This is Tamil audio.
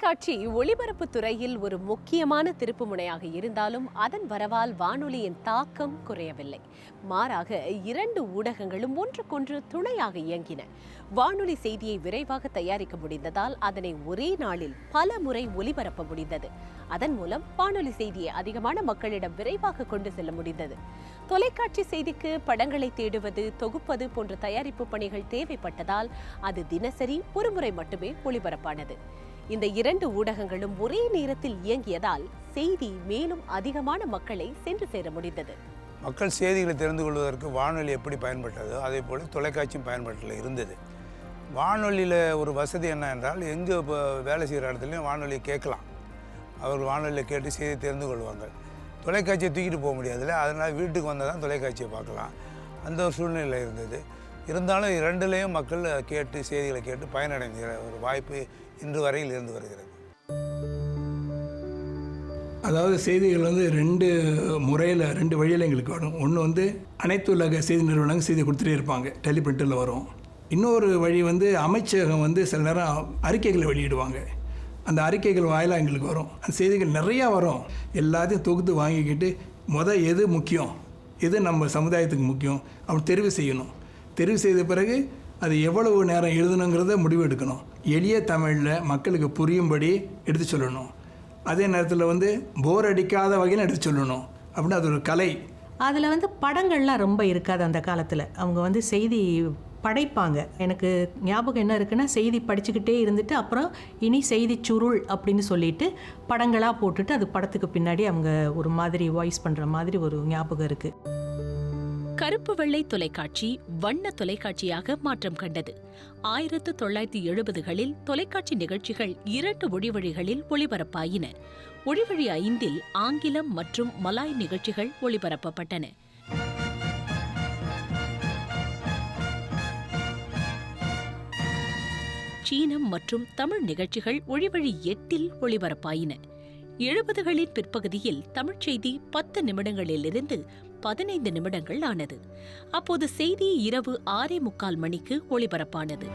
தொலைக்காட்சி ஒளிபரப்பு துறையில் ஒரு முக்கியமான திருப்புமுனையாக இருந்தாலும் அதன் வரவால் வானொலியின் தாக்கம் குறையவில்லை. மாறாக இரண்டு ஊடகங்களும் ஒன்றுக்கொன்று துணையாக இயங்கின. வானொலி செய்தியை விரைவாக தயாரிக்க முடிந்ததால் அதனை ஒரே நாளில் பல முறை ஒலிபரப்ப முடிந்தது. அதன் மூலம் வானொலி செய்தியை அதிகமான மக்களிடம் விரைவாக கொண்டு செல்ல முடிந்தது. தொலைக்காட்சி செய்திக்கு படங்களை தேடுவது தொகுப்பது போன்ற தயாரிப்பு பணிகள் தேவைப்பட்டதால் அது தினசரி ஒருமுறை மட்டுமே ஒளிபரப்பானது. இந்த இரண்டு ஊடகங்களும் ஒரே நேரத்தில் இயங்கியதால் செய்தி மேலும் அதிகமான மக்களை சென்று சேர முடிந்தது. மக்கள் செய்திகளை தெரிந்து கொள்வதற்கு வானொலி எப்படி பயன்பட்டதோ அதே போல் தொலைக்காட்சியும் பயன்பாட்டில் இருந்தது. வானொலியில் ஒரு வசதி என்ன என்றால் எங்கே இப்போ வேலை செய்கிற இடத்துலையும் வானொலியை கேட்கலாம். அவர் வானொலியில் கேட்டு செய்தி தெரிந்து கொள்வாங்க தொலைக்காட்சியை தூக்கிட்டு போக முடியாதுல்ல அதனால் வீட்டுக்கு வந்தால் தான் தொலைக்காட்சியை பார்க்கலாம். அந்த ஒரு சூழ்நிலை இருந்தது. இருந்தாலும் இரண்டுலேயும் மக்கள் கேட்டு செய்திகளை கேட்டு பயனடைந்த ஒரு வாய்ப்பு இன்று வரையில் இருந்து வருகிறது. அதாவது செய்திகள் வந்து ரெண்டு முறையில் ரெண்டு வழியில் எங்களுக்கு வரும். ஒன்று வந்து அனைத்து உலக செய்தி நிறுவனங்கள் செய்தி கொடுத்துட்டே இருப்பாங்க. டெலிபிரிண்டில் வரும். இன்னொரு வழி வந்து அமைச்சகம் வந்து சில நேரம் அறிக்கைகளை வெளியிடுவாங்க. அந்த அறிக்கைகள் வாயிலாக எங்களுக்கு வரும். அந்த செய்திகள் நிறையா வரும். எல்லாத்தையும் தொகுத்து வாங்கிக்கிட்டு மொதல் எது முக்கியம்? எது நம்ம சமுதாயத்துக்கு முக்கியம்? அப்படி தெரிவு செய்யணும். தெரிவு செய்த பிறகு அது எவ்வளவு நேரம் எழுதணுங்கிறத முடிவு எடுக்கணும் எளிய தமிழில் மக்களுக்கு புரியும்படி எடுத்து சொல்லணும். அதே நேரத்தில் வந்து போர் அடிக்காத வகையில் எடுத்து சொல்லணும். அப்படின்னு அது ஒரு கலை. அதில் வந்து படங்கள்லாம் ரொம்ப இருக்காது அந்த காலத்தில். அவங்க வந்து செய்தி படைப்பாங்க. எனக்கு ஞாபகம் என்ன இருக்குன்னா செய்தி படிச்சுக்கிட்டே இருந்துட்டு அப்புறம் இனி செய்தி சுருள் அப்படின்னு சொல்லிட்டு படங்களாக போட்டுட்டு அது படத்துக்கு பின்னாடி அவங்க ஒரு மாதிரி வாய்ஸ் பண்ணுற மாதிரி ஒரு ஞாபகம் இருக்குது கருப்பு வெள்ளை தொலைக்காட்சி வண்ண தொலைக்காட்சியாக மாற்றம் கண்டது. ஆயிரத்து தொள்ளாயிரத்தி எழுபதுகளில் தொலைக்காட்சி நிகழ்ச்சிகள் இரண்டு ஒளிவழிகளில் ஒளிபரப்பாயின. ஒளிவழி ஐந்தில் ஆங்கிலம் மற்றும் மலாய் நிகழ்ச்சிகள் ஒளிபரப்பப்பட்டன. சீனம் மற்றும் தமிழ் நிகழ்ச்சிகள் ஒளிவழி எட்டில் ஒளிபரப்பாயின. எழுபதுகளின் பிற்பகுதியில் தமிழ்ச் செய்தி பத்து நிமிடங்களிலிருந்து பதினைந்து நிமிடங்கள் ஆனது. அப்போது செய்தி இரவு ஆறே முக்கால் மணிக்கு ஒளிபரப்பானது.